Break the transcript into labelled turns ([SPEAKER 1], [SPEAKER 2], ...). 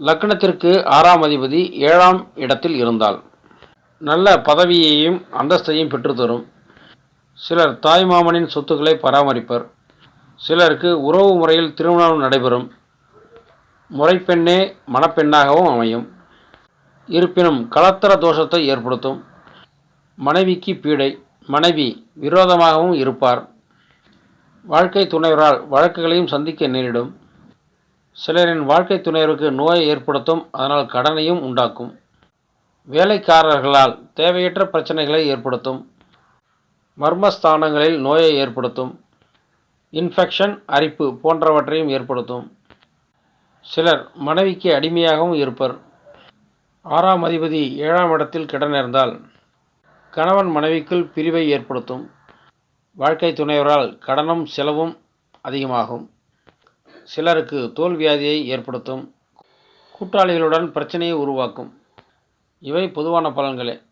[SPEAKER 1] லக்னத்திற்கு ஆறாம் அதிபதி ஏழாம் இடத்தில் இருந்தால் நல்ல பதவியையும் அந்தஸ்தையும் பெற்றுத்தரும். சிலர் தாய்மாமனின் சொத்துக்களை பராமரிப்பர். சிலருக்கு உறவு முறையில் திருமணம் நடைபெறும். முறைப்பெண்ணே மணப்பெண்ணாகவும் அமையும். இருப்பினும் கலத்தர தோஷத்தை ஏற்படுத்தும். மனைவிக்கு பீடை மனைவி விரோதமாகவும் இருப்பார். வாழ்க்கை துணைவரால் வழக்குகளையும் சந்திக்க நேரிடும். சிலரின் வாழ்க்கை துணைவருக்கு நோயை ஏற்படுத்தும் அதனால் கடனையும் உண்டாக்கும். வேலைக்காரர்களால் தேவையற்ற பிரச்சனைகளை ஏற்படுத்தும். மர்மஸ்தானங்களில் நோயை ஏற்படுத்தும். இன்ஃபெக்ஷன் அரிப்பு போன்றவற்றையும் ஏற்படுத்தும். சிலர் மனைவிக்கு அடிமையாகவும் இருப்பர். ஆறாம் அதிபதி ஏழாம் இடத்தில் கிட நேர்ந்தால் கணவன் மனைவிக்குள் பிரிவை ஏற்படுத்தும். வாழ்க்கை துணைவரால் கடனும் செலவும் அதிகமாகும். சிலருக்கு தோல்வியாதியை ஏற்படுத்தும். கூட்டாளிகளுடன் பிரச்சனையை உருவாக்கும். இவை பொதுவான பலன்களே.